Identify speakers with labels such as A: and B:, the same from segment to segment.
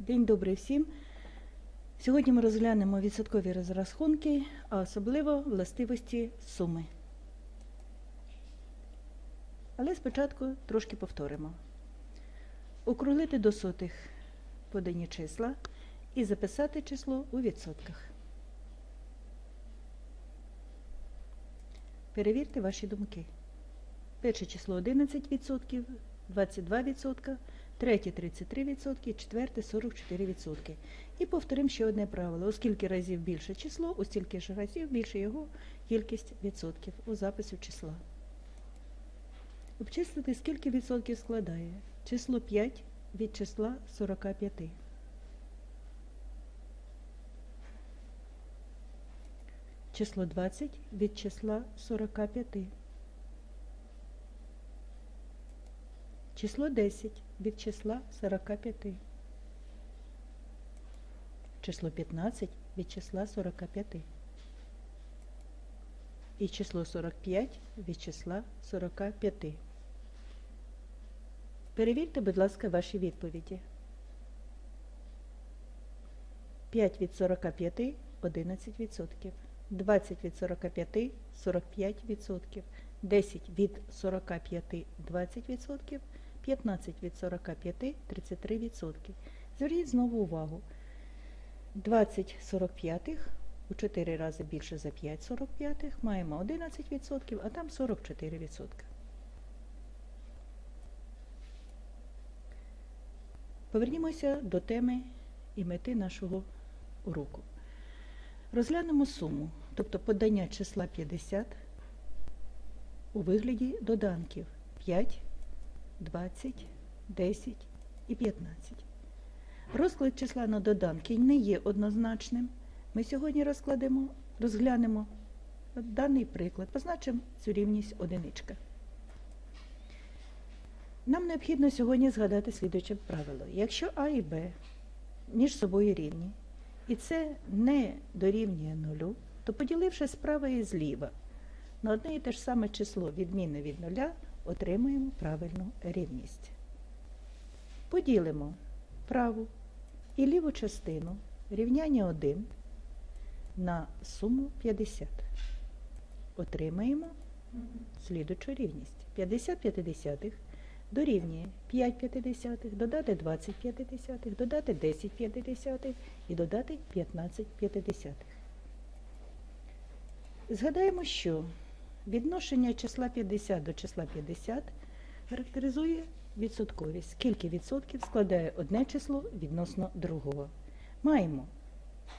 A: День добрий всім. Сьогодні ми розглянемо відсоткові розрахунки, а особливо властивості суми. Але спочатку трошки повторимо. Округлити до сотих подані числа і записати число у відсотках. Перевірте ваші думки. Перше число 11%, 22%, третє 33%, четверте 44%. І повторимо ще одне правило. Оскільки разів більше число, у стільки ж разів більше його кількість відсотків у запису числа. Обчислити, скільки відсотків складає число 5 від числа 45. Число 20 від числа 45. Число 10 від числа 45. Число 15 від числа 45. І число 45 від числа 45. Перевірте, будь ласка, ваші відповіді. 5 від 45 – 11%. 20 від 45 – 45%. 10 від 45 – 20%. 15 від 45 – 33%. Зверніть знову увагу. 20 45 у 4 рази більше за 5 45 маємо 11%, а там 44%. Повернімося до теми і мети нашого уроку. Розглянемо суму, тобто подання числа 50 у вигляді доданків 5, 20, 10 і 15. Розклад числа на доданки не є однозначним. Ми сьогодні розкладемо, розглянемо даний приклад, позначимо цю рівність одиничка. Нам необхідно сьогодні згадати слідуюче правило. Якщо А і Б між собою рівні, і це не дорівнює нулю, то поділивши справа і зліва на одне і те ж саме число відмінне від нуля, отримуємо правильну рівність. Поділимо праву і ліву частину рівняння 1 на суму 50. Отримаємо слідучу рівність. 50 п'ятидесятих дорівнює 5 п'ятидесятих, додати 20 п'ятидесятих, додати 10 п'ятидесятих і додати 15 п'ятидесятих. Згадаємо, що відношення числа 50 до числа 50 характеризує відсотковість. Скільки відсотків складає одне число відносно другого. Маємо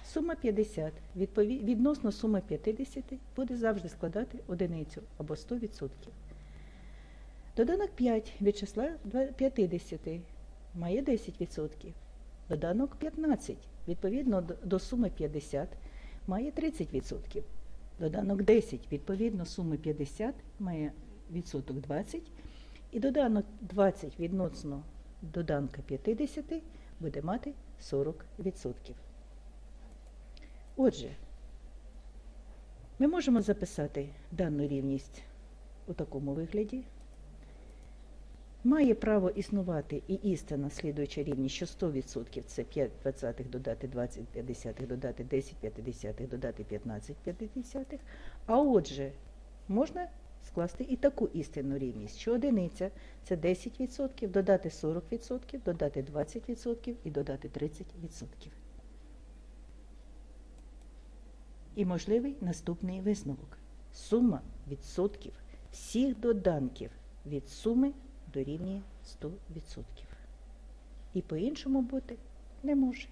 A: сума 50 відпові- відносно суми 50 буде завжди складати одиницю або 100%. Доданок 5 від числа 50 має 10%. Доданок 15 відповідно до суми 50 має 30%. Доданок 10 відповідно суми 50 має відсоток 20. І доданок 20 відносно доданка 50 буде мати 40%. Отже, ми можемо записати дану рівність у такому вигляді. Має право існувати і істина слідуюча рівність, що 100% це 5 двадцятих додати 20 п'ятдесятих, додати 10 п'ятидесятих, додати 15 п'ятидесятих. А отже, можна скласти і таку істинну рівність, що одиниця це 10%, додати 40%, додати 20% і додати 30%. І можливий наступний висновок. Сума відсотків всіх доданків від суми дорівнює 100%. І по-іншому бути не може.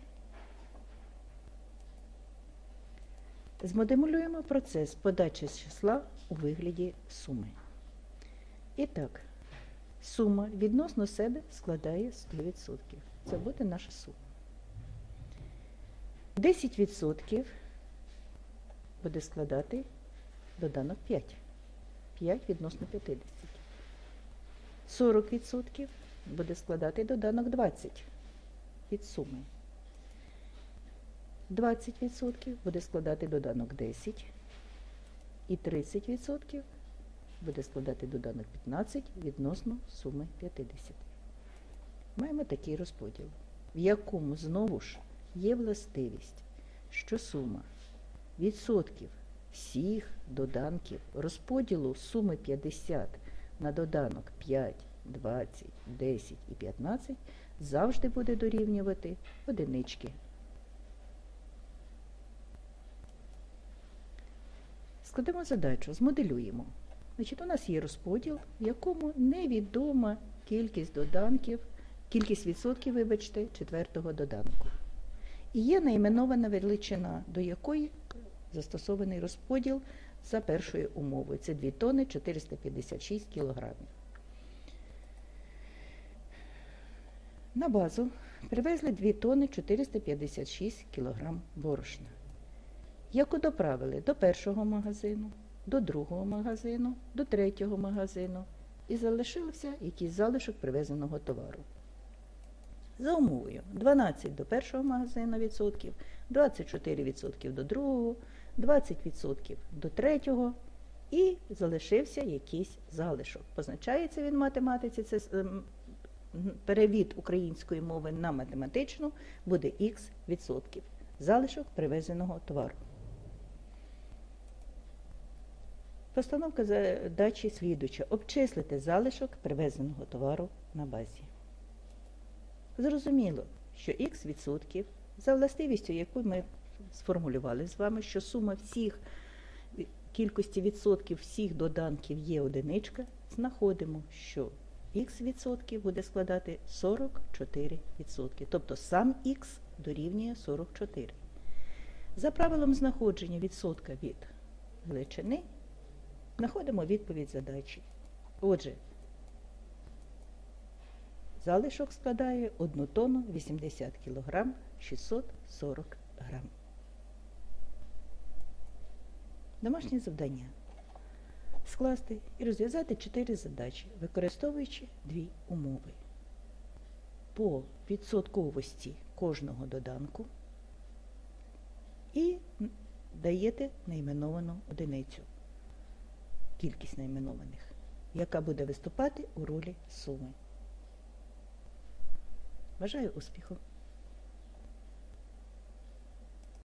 A: Змодемулюємо процес подачі числа у вигляді суми. І так, сума відносно себе складає 100%. Це буде наша сума. 10% буде складати доданок 5. 5 відносно 50. 40% буде складати доданок 20 від суми. 20% буде складати доданок 10. І 30% буде складати доданок 15 відносно суми 50. Маємо такий розподіл. в якому знову ж є властивість, що сума відсотків всіх доданків розподілу суми 50 на доданок 5, 20, 10 і 15 завжди буде дорівнювати одинички. Складемо задачу, змоделюємо. Значить, у нас є розподіл, в якому невідома кількість доданків, кількість відсотків, вибачте, четвертого доданку. І є найменована величина, до якої застосований розподіл за першою умовою. Це 2 тонни 456 кілограмів. На базу привезли 2 тонни 456 кілограм борошна. Яку доправили до першого магазину, до другого магазину, до третього магазину і залишився якийсь залишок привезеного товару. За умовою 12 до першого магазину відсотків, 24 відсотків до другого, 20 відсотків до третього і залишився якийсь залишок. Позначається він в математиці, це ем, перевід української мови на математичну буде х відсотків. Залишок привезеного товару. Постановка задачі слідуча. Обчислити залишок привезеного товару на базі. Зрозуміло, що х відсотків, за властивістю, яку ми сформулювали з вами, що сума всіх кількості відсотків всіх доданків є одиничка, знаходимо, що х відсотків буде складати 44 відсотки. Тобто сам х дорівнює 44. За правилом знаходження відсотка від величини знаходимо відповідь задачі. Отже, залишок складає 1 тонну 80 кг 640 грам. Домашнє завдання. Скласти і розв'язати 4 задачі, використовуючи дві умови. По відсотковості кожного доданку і даєте найменовану одиницю кількість найменованих, яка буде виступати у ролі суми. Бажаю успіху!